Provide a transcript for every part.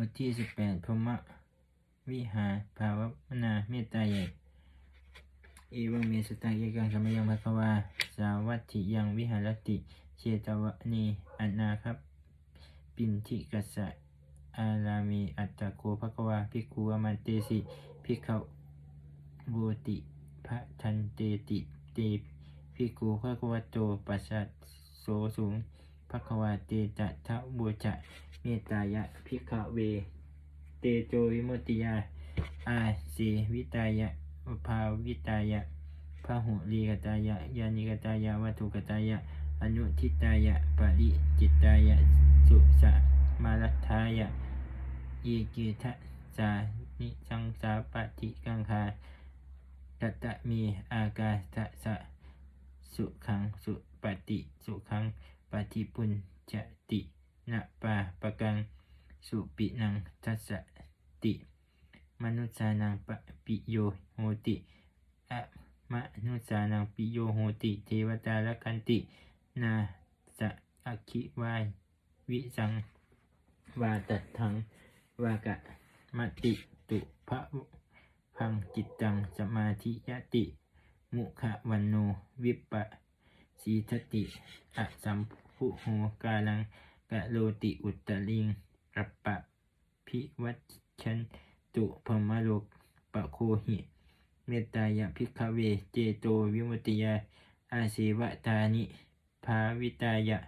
บทที่สิบแปดพรหมวิหารภาวนาเมตตาใหญ่เอวังเมสตังเอกังสมยังภะควาสาวัตถิยังวิหารติเชตวนีอนาครับ ปินทิกัสสะอารามีอัตตะโกภควาภิกขุอมันเตสิภิกขโวติพระทันเตติเตภิกขุภควะโตปัสสัสโสสุงภควาเตตะทะบูจะ เมตตายะพิกเว เตโจวิมุติยา อาสีวิตายะภาวิตายะพหุลีกตายะ ยานิกตายะวัตถุกตายะ อนุทิตายะปริจิตายะ สุสะมารัทายะอีกิทะสานิสังสาปฏิกังคาตตะมีอากาสะสะสุขังสุปฏิสุขังปฏิปุญจติ นะปาปะกังสุปินังทัสสติ มนุษานังปะปิโยโหติอะมนุษานังปิโยโหติ เทวตาละกันติ นาสะอคิวายวิสังวาตัดทังวากะมติตุภะพังจิตตังสมาธิยติ มุขวันโนวิปปะสีทติอะสัมพุโหกาลัง กะโลติอุตตลิงกัปปะพิวัชชันตุพมโลกปะโคหิเมตายะพิกขเวเจโตวิมุติยาอาศิวตานิภาวิตายะ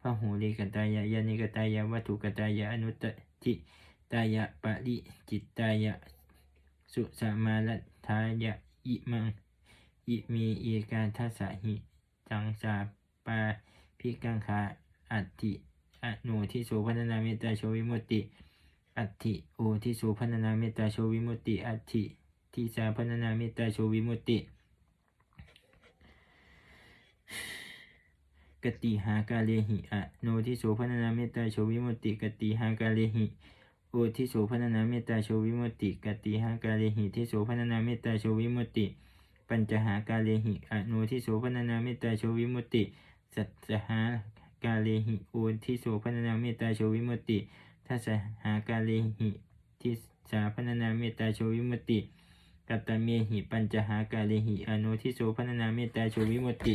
พะหูลิกตายะยานิกตายะวัตถุกตายะอนุตติตายะปะริจิตตายะสุสามาลัทธายะอิมังอิมีเอกาทัสสะหิจังสาปาพิกังคาอัตติ อโนทิโสพันนาเมตตาโชวิมุตติ อัติโอทิโสพันนาเมตตาโชวิมุตติ อัติทิสาพันนาเมตตาโชวิมุตติ กติหากาเลหิอะโนทิโสพันนาเมตตาโชวิมุตติ กติหากาเลหิโอทิโสพันนาเมตตาโชวิมุตติ กติหากาเลหิทิโสพันนาเมตตาโชวิมุตติ ปัญจหากาเลหิอะโนทิโสพันนาเมตตาโชวิมุตติ สัจจหา กาเลหิโอทิโสพันนาเมตตาโชวิมุตติทัสหากาเลหิทิสาพันนาเมตตาโชวิมุตติกัตตเมหิปัญจหากาเลหิอโนทิโสพันนาเมตตาโชวิมุตติ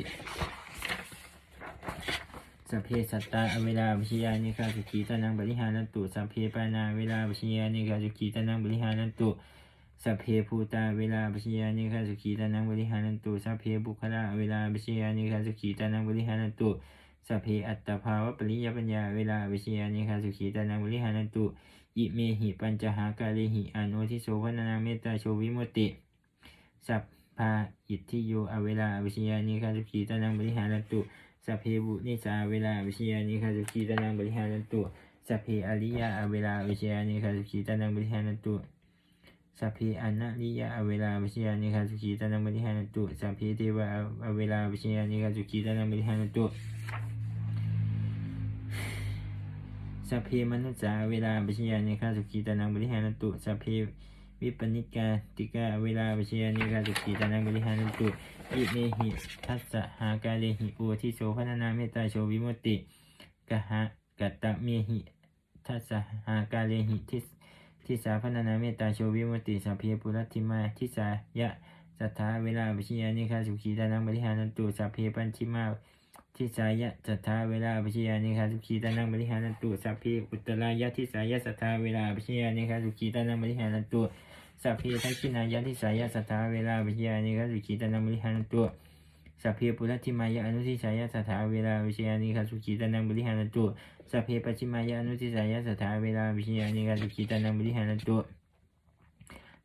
สัพเพสัตตาเวลาวิชยานิคาสุขีตานังบริหารันตุสัพเพปานาเวลาวิชยานิคาสุขีตานังบริหารันตุสัพเพภูตาเวลาวิชยานิคาสุขีตานังบริหารันตุสัพเพบุคลาเวลาวิชยานิคาสุขีตานังบริหารันตุ สัพเพอัตตภาวะปริยปัญญาเวลาวิชยานิคาสุขีตานังบริหารันตุอิเมหิปัญจหากาเลหิอโนทิโสพนนาเมตตาโชวิมุติสัพพาอิทธิโยอเวลาวิชยานิคาสุขีตานังบริหารันตุสัพเพบุนิสาเวลาวิชยานิคาสุขีตานังบริหารันตุสัพเพอริยาอเวลาวิชยานิคาสุขีตานังบริหารันตุ สัพเพอนัริยาเวลาวิชยานิคาสุขีตานังบริหารันตุสัพเพเทวะเวลาวิชยานิคาสุขีตานังบริหารันตุสัพเพมนุษสาเวลาวิชยานิคาสุขีตานังบริหารันตุสัพเพวิปนิกาติกาเวลาวิชยานิคาสุขีตานังบริหารันตุอิเมหิทัสสะหากาเลหิโอทิโสพัฒนาเมตตาโชวิมุตติกะหะกัตตะเมหิทัสสะหากาเลหิทิส ทิสาพัฒนาเมตตาโชวิมุติสัพเพปุรัติมาทิสายะสัทธาเวลาวิชยานิคาสุขีตานังบริหารันตุสัพเพปัญชิมาทิสายะสัทธาเวลาวิชยานิคาสุขีตานังบริหารันตุสัพเพอุตตรายะทิสายะสัทธาเวลาวิชยานิคาสุขีตานังบริหารันตุสัพเพทักขินายะทิสายะสัทธาเวลาวิชยานิคาสุขีตานังบริหารันตุ สัพเพปุรัติมายะอนุทิสายะสัทธาเวลาวิชยานิคาสุขีตานังบริหารนตุสัพเพปัจิมายะอนุทิสายะสัทธาเวลาวิชยานิคาสุขีตานังบริหารนตุ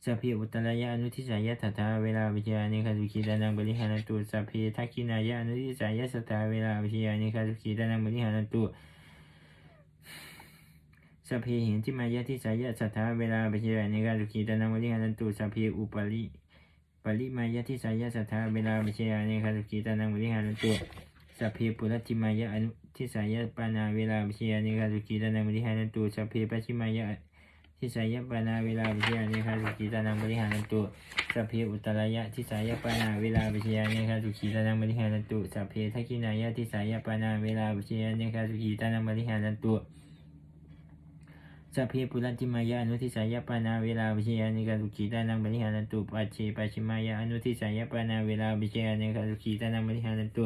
สัพเพอุตตรายะอนุทิสายะสัทธาเวลาวิชยานิคาสุขีตานังบริหารนตุสัพเพทักขินายะอนุทิสายะสัทธาเวลาวิชยานิคาสุขีตานังบริหารนตุสัพเพหินที่มายะที่สายะสัทธาเวลาไปเชียในกาสุขีตานังวริหารนตุสัพเพอุปาริ ปริมายะที่สายะสัทธาเวลาไปเชียในกาสุขีตานังวริหารันตุสัพเพปุรัติมายะอนุที่สายะปานาเวลาไปเชียในกาสุขีตานังวริหารันตุสัพเพปัจฉิมายะที่สายะปานาเวลาไปเชียในกาสุขีตานังวริหารันตุสัพเพอุตรายะที่สายะปานาเวลาไปเชียในกาสุขีตานังวริหารันตุสัพเพทักขินายะที่สายะปานาเวลาไปเชียในกาสุขีตานังวริหารันตุ สัพเพปุรัติมายะอนุทิสายปานาเวลาวิเชยานิกาสุขีตานังบริหารันตุปัจเจปัจฉิมายะอนุทิสายปานาเวลาวิเชยานิกาสุขีตานังบริหารันตุ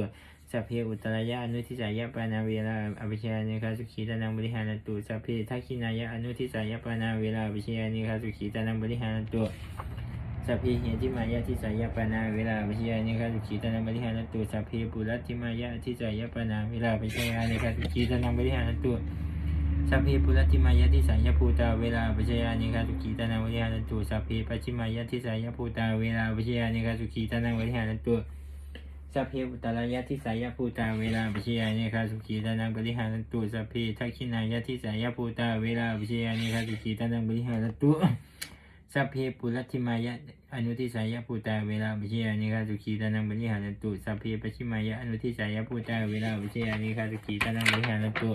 สัพเพอุตรายะอนุทิสายปานาเวลาอวิเชยานิกาสุขีตานังบริหารันตุสัพเพทักขินายะอนุทิสายปานาเวลาวิเชยานิกาสุขีตานังบริหารันตุสัพเพเหติมายะทิสายปานาเวลาวิเชยานิกาสุขีตานังบริหารันตุสัพเพปุรัติมายะทิสายปานาเวลาวิเชยานิกาสุขีตานังบริหารันตุ สัพเพปุรติมายะทิสายภูตาเวลาปัจจยานิคาสุขีตานังวิหารันตุสัพเพปัจฉิมายะทิสายภูตาเวลาปัจจยานิคาสุขีตานังวิหารันตุสัพเพอุตรายะทิสายภูตาเวลาปัจจยานิคาสุขีตานังบริหารันตุสัพเพทักขินายะทิสายภูตาเวลาปัจจยานิคาสุขีตานังบริหารันตุสัพเพปุรติมายะอนุทิสายภูตาเวลาปัจจยานิคาสุขีตานังบริหารันตุสัพเพปัจฉิมายะอนุทิสายภูตาเวลาปัจจยานิคาสุขีตานังบริหารันตุ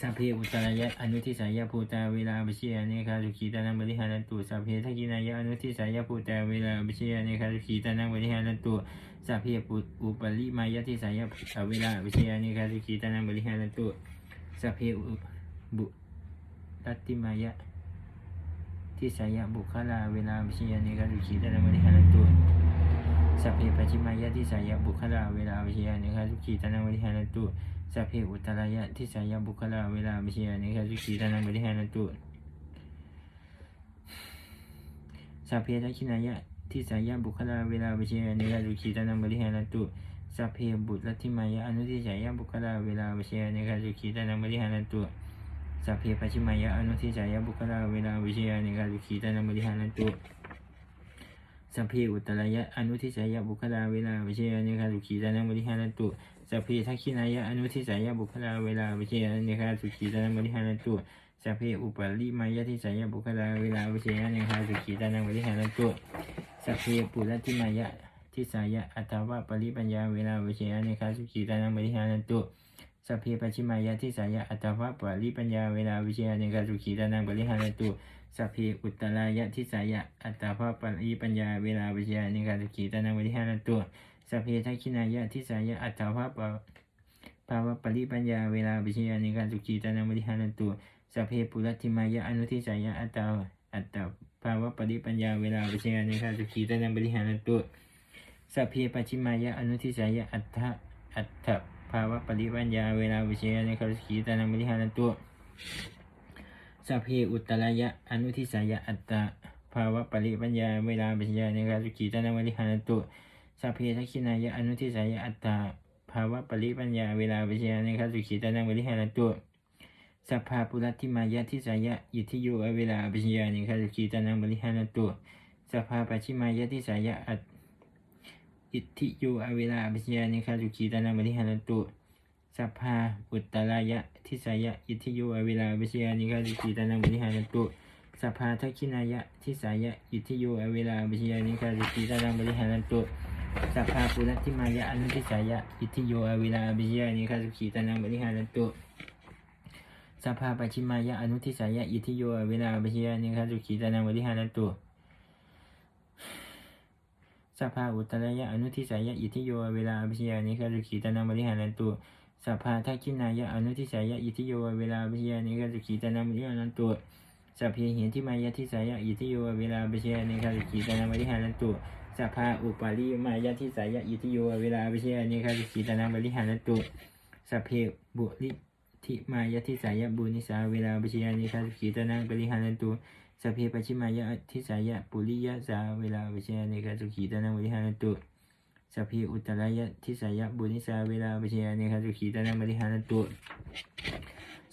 สัพเพอุตรายะอนุทิสายภูตาเวลาบิเชียเนคาสุขีตานังบริหารันตุสัพเพทักินายะอนุทิสายภูตาเวลาบิเชียเนคาสุขีตานังบริหารันตุสัพเพปุอุปริมายะทิสายภูตาเวลาบิเชียเนคาสุขีตานังบริหารันตุสัพเพอุบุตัติมายะทิสายบุคลาเวลาบิเชียเนคาสุขีตานังบริหารันตุสัพเพปัจฉิมายะทิสายบุคลาเวลาบิเชียเนคาสุขีตานังบริหารันตุ สัพเพอุตรายะทิสายบุคลาเวลาวิเชียนิคาสุขีตานังบริหารันตุสัพเพทักขินายะทิสายบุคลาเวลาวิเชียนิคาสุขีตานังบริหารันตุสัพเพบุตรทิมายะอนุทิสายบุคลาเวลาวิเชียนิคาสุขีตานังบริหารันตุสัพเพปัจฉิมายะอนุทิสายบุคลาเวลาวิเชียนิคาสุขีตานังบริหารันตุสัพเพอุตรายะอนุทิสายบุคลาเวลาวิเชียนิคาสุขีตานังบริหารันตุ สัพเพทักขินายะอนุทิสายบุคลาเวลาวิเชยเนคาสุขีตานังบริหารันตุสัพเพอุปาลิมายะทิสายบุคลาเวลาวิเชยเนคาสุขีตานังบริหารันตุสัพเพปุรติมายะทิสายะอัตวะปริปัญญาเวลาวิเชยเนคาสุขีตานังบริหารันตุสัพเพปชิมายะทิสายะอัตวะปริปัญญาเวลาวิเชยเนคาสุขีตานังบริหารันตุสัพเพอุตตรายะทิสายะอัตวะปริปัญญาเวลาวิเชยเนคาสุขีตานังบริหารันตุ สัพเพทักขินายะทิสายะอัตถภาปภาวะปริปัญญาเวลาวิเชยานิการสุขีตานังบริหารันตุสัพเพปุรัติมายะอนุทิสายะอัตตาอัตตภาวะปริปัญญาเวลาวิเชยานิการสุขีตานังบริหารันตุสัพเพปัจฉิมายะอนุทิสายะอัตถอัตถภาวะปริปัญญาเวลาวิเชยานิการสุขีตานังบริหารันตุสัพเพอุตตรายะอนุทิสายะอัตตาภาวะปริปัญญาเวลาวิเชยานิการสุขีตานังบริหารันตุ สัพเพทักขินายะอนุทิสายะอัตตาภาวะปริปัญญาเวลาวิเชยในคาสุขีตานังบริหารันตุสัพพาปุรัติมายะทิสายะอิทิโยเวลาวิเชยในคาสุขีตานังบริหารันตุสัพพาปัจฉิมายะทิสายะอัตอิทธิโยเวลาวิเชยในคาสุขีตานังบริหารันตุสัพพาอุตตรายะทิสายะอิทธิโยเวลาวิเชยในคาสุขีตานังบริหารันตุสัพพาทักขินายะทิสายะอิทธิโยเวลาวิเชยในคาสุขีตานังบริหารันตุ สัพพาปุรัติมายะอนุทิสายะอิทิโยอวิลาบิยานิคาสุขีตานังบริหารันตุสัพพาปัจฉิมายะอนุทิสายะอิทิโยอวิลาบิยานิคาสุขีตานังบริหารันตุสัพพาอุตตรายะอนุทิสายะอิทิโยอวิลาบิยานิคาสุขีตานังบริหารันตุสัพพาทักขินายะอนุทิสายะอิทิโยอวิลาบิยานิคาสุขีตานังบริหารันตุสัพเพเหติมายะทิสายะอิทิโยอวิลาบิยานิคาสุขีตานังบริหารันตุ สัพพาอุปาลิมายะทิสายะอิทิโยเวลาวิเชยนิคาสุขีตานังบริหารตุสัพเพบุริทิมายะทิสายะบุนิสาเวลาวิเชยนิคาสุขีตานังบริหารตุสัพเพปชิมายะทิสายะปุริยะสาเวลาวิเชยนิคาสุขีตานังบริหารตุสัพเพอุตตรายะทิสายะบุนิสาเวลาวิเชยนิคาสุขีตานังบริหารตุ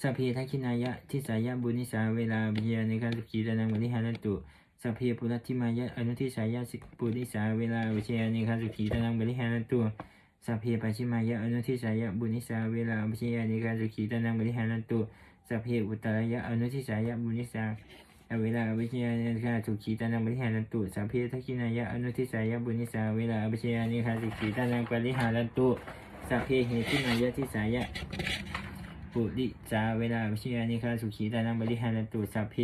สัพเพทักขินายะทิสายะบุนิสาเวลาวิเชยนิคาสุขีตานังบริหารตุ สัพเพปุรัติมายะอนุทิสายะสิปุริสาเวลาวิเชยนิคาสุขีตนังบริหารตุสัพเพปัจฉิมายะอนุทิสายะบุนิสาเวลาวิเชยนิคาสุขีตนังบริหารตุสัพเพอุตตรายะอนุทิสายะบุนิสาเวลาวิเชยนิคาสุขีตนังบริหารตุสัพเพทักขินายะอนุทิสายะบุนิสาเวลาวิเชยนิคาสุขีตนังบริหารตุสัพเพเหติมายะทิสายะปุริสาเวลาวิเชยนิคาสุขีตนังบริหารตุสัพเพ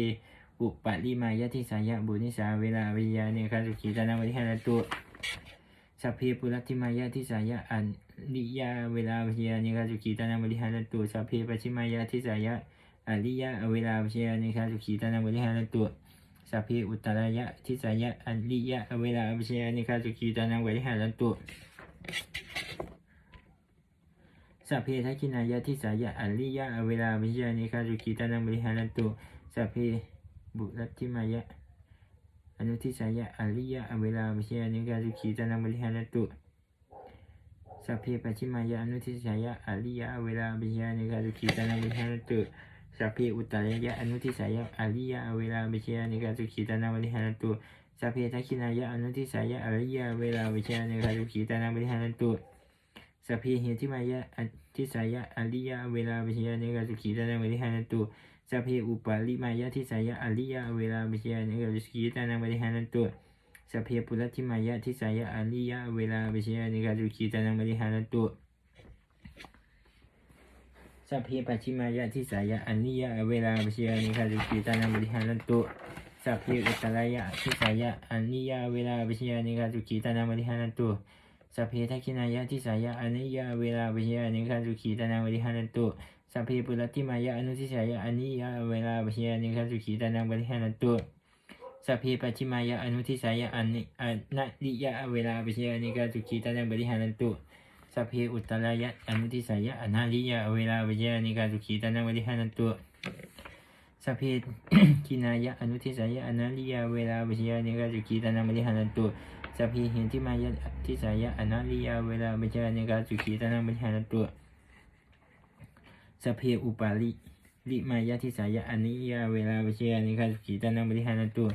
อุปาลิมายะทิสายะบุนิสาเวลาวิยาเนคาสุขีตานังบริหารตุสัพเพปุรัติมายะทิสายะอันลิยาเวลาวิยาเนคาสุขีตานังบริหารตุสัพเพปชิมายะทิสายะออริยะเวลาวิเชยนิคาสุขีตานังบริหารตุสัพเพอุตตรายะทิสายะอริยะเวลาวิเชยนิคาสุขีตานังบริหารตุสัพเพทักขินายะทิสายะอริยะเวลาวิเชยนิคาสุขีตานังบริหารตุสัพเพ บุรัตติมายะ อนุทิสายะ อริยะเวลาวิเชยนิคาสุขีตานังบริหารตุสัพเพปัจฉิมายะ อนุทิสายะ อริยะเวลาปิชยานิกาสุขีตานังวิหารตุสัพเพอุตตรายะ อนุทิสายะ อริยะเวลาปิชยานิกาสุขีตานังวิหารตุสัพเพทักขินายะ อนุทิสายะ อริยะ เวลาปิชยานิกาสุขีตานังวิหารตุสัพเพเหติมายะ อทิสายะ อริยะ เวลาปิชยานิกาสุขีตานังวิหารตุ สเพอุปาลิมายะทิสายะอริยะเวลาปิยานิกาสุขีตานังวิหารันตุสเพปุรัติมายะทิสายะอริยะเวลาปิยานิกาสุขีตานังวิหารันตุสัพเพปัจฉิมายะทิสายะอันนิยะเวลาปิชยานิคาสุขีตานังบริหารันตุสัพเพอุตรายะทิสายะอันนิยะเวลาปิชยานิคาสุขีตานังบริหารันตุสัพเพทักขินายะทิสายะอันนิยะเวลาปิชยานิคาสุขีตานังบริหารันตุ สัพเพปุรติมายะอนุทิสายะอันนิยะเวลาปิชยานิคาสุขีตานังบริหารันตุสัพเพปัจฉิมายะอนุทิสายะอันนิอันนะลิยะเวลาปิชยานิคาสุขีตานังบริหารันตุสัพเพอุตตรายะอนุทิสายะอนาลิยะเวลาวิจยานิกาสุขีตานังวริหานันตุสัพเพกินายะอนุทิสายะอนาลิยะเวลาวิจยานิกาสุขีตานังวริหานันตุสัพเพเหินทิมายะทิสายะอนาลิยะเวลาวิจยานิกาสุขีตานังวริหานันตุ สเพอุปาลิลิมายะทิสายะอนิยะเวลาวิจยานิกาสุขีตานังวริหานันตุ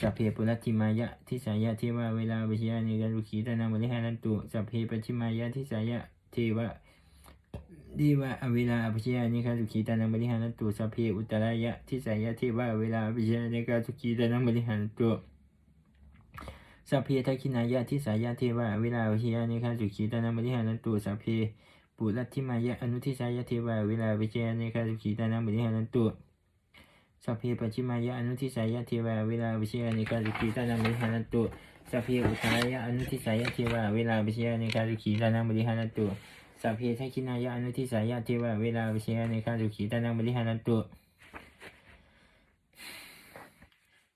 สัพเพปุรัติมายะทิสายะเทวะเวลาวิจยานิกาสุขีตานังวริหานันตุสัพเพปัจฉิมายะทิสายะเทวะดีว่าอเวลาอภิชานิคาสุขีตานังบริหารตุสัพเพอุตรายะทิสายะเทวะเวลาอภิชานิคาสุขีตานังบริหารตุสัพเพทักขินายะทิสายะเทวะเวลาอภิชานิคาสุขีตานังบริหารตุสัพเพ ปุรัตถิมายะอนุทิสายะเทวะเวลาอภิชยานิคาสุขีตานังบริหารตุสัพเพปัจฉิมายะอนุทิสายะเทวะเวลาอภิชยานิคาสุขีตานังบริหารตุสัพเพอุตตรายะอนุทิสายะเทวะเวลาอภิชยานิคาสุขีตานังบริหารตุสัพเพทักขินายะอนุทิสายะเทวะเวลาวิเชยในการสุขีตานังบริหารันตุ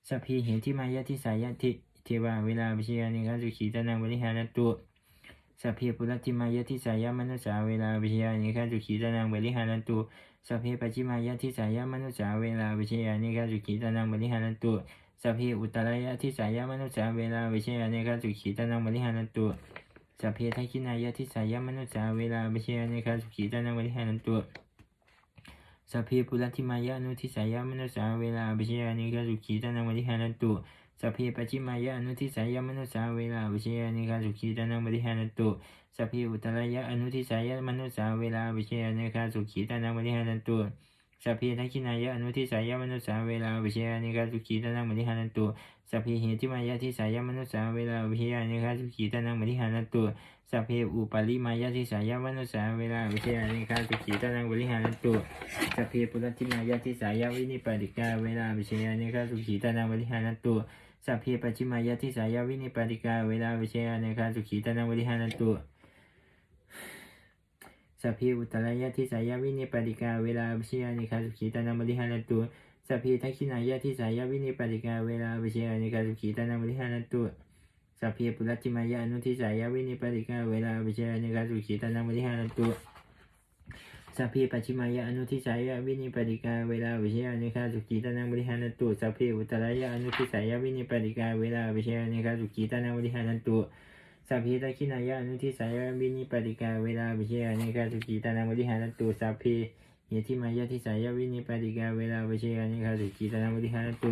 สัพเพเหติมายะทิสายะเทเทวะเวลาวิเชยในการสุขีตานังบริหารันตุ สัพเพปุรัติมายะทิสายะมนุษาเวลาวิเชยในการสุขีตานังบริหารันตุสัพเพปัจิมายะทิสายะมนุษาเวลาวิเชยในการสุขีตานังบริหารันตุสัพเพอุตรายะทิสายะมนุษาเวลาวิเชยในการสุขีตานังบริหารันตุสัพเพทักขินายะทิสายะมนุษย์เวลาวิเชยในการสุขีตานังบริหารนันตุสัพเพปุรัติมายะนุทิสายะมนุษย์เวลาวิเชยในการสุขีตานังบริหารนันตุ สัพเพปัจฉิมายะอนุทิสายะมนุษย์เวลาวิเชยในการสุขีตานังบริหารนันตุสัพเพอุตรายะอนุทิสายะมนุษย์เวลาวิเชยในการสุขีตานังบริหารนันตุสัพเพทักขินายะอนุทิสายะมนุษย์เวลาวิเชยในการสุขีตานังบริหารนันตุสัพเพเหติมายะทิสายะมนุษย์สาเวลาวิทยานิคาสุขีตานังบริหารนันตุสัพเพอุปาลิมายะทิสายมนุษย์สาเวลาวิเทยานิคาสุขีตานังบริหารนันตุสัพเพปุรัติมายะทิสายวินิปาติกาเวลาวิเทยานิคาสุขีตานังบริหารนันตุ สัพเพปัจฉิมายะทิสายาวินิปาติกาเวลาวิทยานิคาสุขีตานังบริหานันตุสัพเพอุตตรายะทิสายาวินิปาติกาเวลาวิทยานิคาสุขีตานังบริหานันตุสัพเพทักขินายะทิสายาวินิปาติกาเวลาวิเชยนิกาสุขีตานังบริหานันตุสัพเพปุรัติมายะอนุทิสายาวินิปาติกาเวลาวิเชยนิกาสุขีตานังบริหานันตุ สัพเพปัจฉิมายะอนุทิสายะวินิปาติกาเวลาวิเชยนิกาสุขีตานังบริหารตุสัพเพอุตรายะอนุทิสายะวินิปาติกาเวลาวิเชยนิกาสุขีตานังบริหารตุสัพพทักขินายะอนุทิสายะวินิปาติกาเวลาวิเชยนิกาสุขีตานังบริหารตุสัพเพเหตุที่มายะที่สายะวินิปาติกาเวลาวิเชยานิคาสุขีตานังบริหารตุ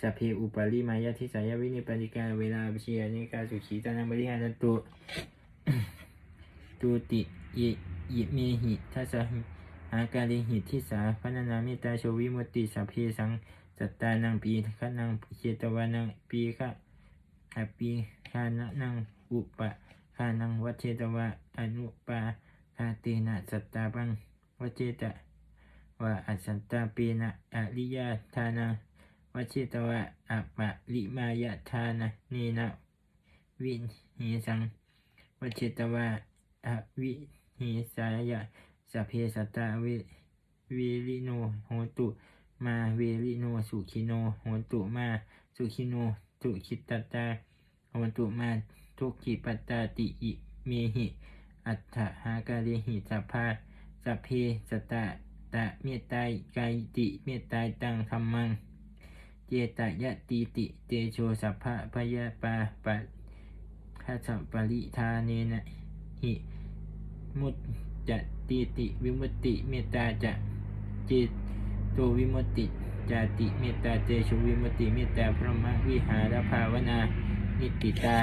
สัพเพอุปาลิมายะที่สายะวินิปาติกาเวลาวิเชยานิคาสุขีตานังบริหารตุตุติ ยิยิเมหิทัสหิอาการิหิทิสาพนานามิตาโชวิมุตติสัพเพสังสัตตานังปีขนังเชตวานังปีขะอปีคานะนังอุปะคานังวัชเชตวะอนุปาคาตินะสัตตาบังวัเจตะวะอัสสันตาปีนะอริยาทานะวเจตวะอัปปะลิมายะทานะนีนะวิหิสังวัเจตวะอวิ หิสายะสเพสตตาวิเวริโนโหตุมาเวริโนสุขิโนโหตุมาสุขิโนสุขิตตาโหตุมาทุกขิปตตาติอิเมหิอัฏฐหากาเรหิสัพพาสัพเพสตะตะเมตตายกายติเมตตายตังธรรมัง เจตยะติติเตโชสัพพะพยาปาปะทัสสะปริธาเนนะหิ มุตจะติติวิมุตติเมตตาจะเจโตวิมุตติจาติเมตตาเตชวิมุตติเมตตาพระมวิหารภาวนานิติตา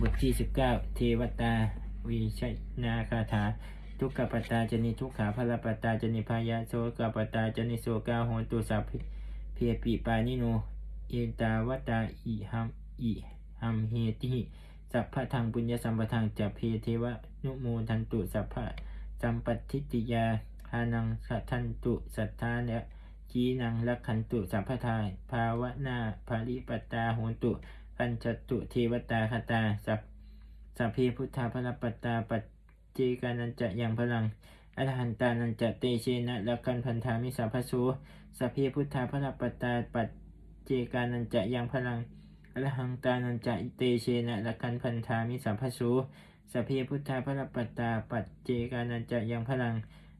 บทที่สิบเก้าเทวตาวิชัยนาคาถา ทุกขปตาจนิทุกขาพลปตาจนิพายาโสกปตาจนิโสกาโหนตุสัพเพปิปานิโน เอตาวตาอิหัมอิหัมเฮติ สัพพะทางปุญญสัมปทางจะเพเทวะนุโมทันตุสัพพะสัมปทิติยาทานังสัทันตุสัทธาเนจีนังลักขันตุสัพพทาย ภาวนาภริปตาโหนตุปัญจตุเทวตาคตาสัพสัพเพพุทธาพระปตาปัจเจกานันจะยังพลังอรหันตานันจะเตเชนะลักขันพันธามิสัพพะโสสัพเพพุทธาพระปตาปัจเจกานันจะยังพลัง รหังตานันจะเตเชนะละกันพันธามิสัมภสูสัพเพพุทธาพระปัตตาปัจเจกานันจะยังพลัง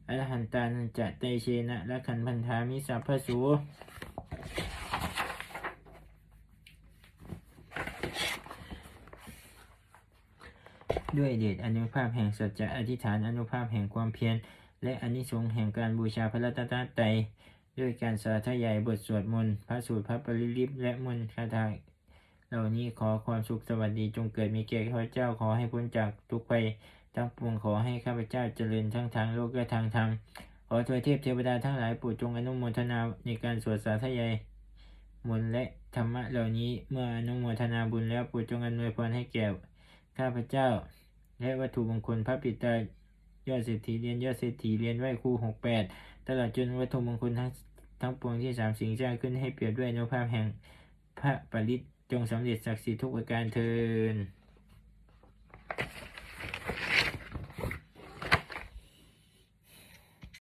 อรหันตานันจะเตเชนะละกันพันธามิสัมภสูด้วยเดชอนุภาพแห่งสัจจะอธิษฐานอนุภาพแห่งความเพียรและอนิสงส์แห่งการบูชาพระรัตนตรัยด้วยการสาธยายบทสวดมนต์พระสูตรพระปริลิปและมนต์คาถา เหล่านี้ขอความสุขสวัสดีจงเกิดมีแก่ข้าพเจ้าขอให้พ้นจากทุกภัยทั้งปวงขอให้ข้าพเจ้าเจริญทั้งทางโลกและทางธรรมขอทวยเทพเทวดาทั้งหลายโปรดจงอนุโมทนาในการสวดสาธยายมนและธรรมะเหล่านี้เมื่ออนุโมทนาบุญแล้วโปรดจงอนวยพรให้แก่ข้าพเจ้า และวัตถุมงคลพระปิตายอดเศรษฐีเรียนยอดเศรษฐีเรียนไหวครูหกแปดตลอดจนวัตถุมงคลทั้งทั้งปวงที่สามสิ่งสร้างขึ้นให้เปรียบด้วยอนุภาพแห่งพระปริต จงสำเร็จศักดิ์สิทธิ์ทุกประการเทิน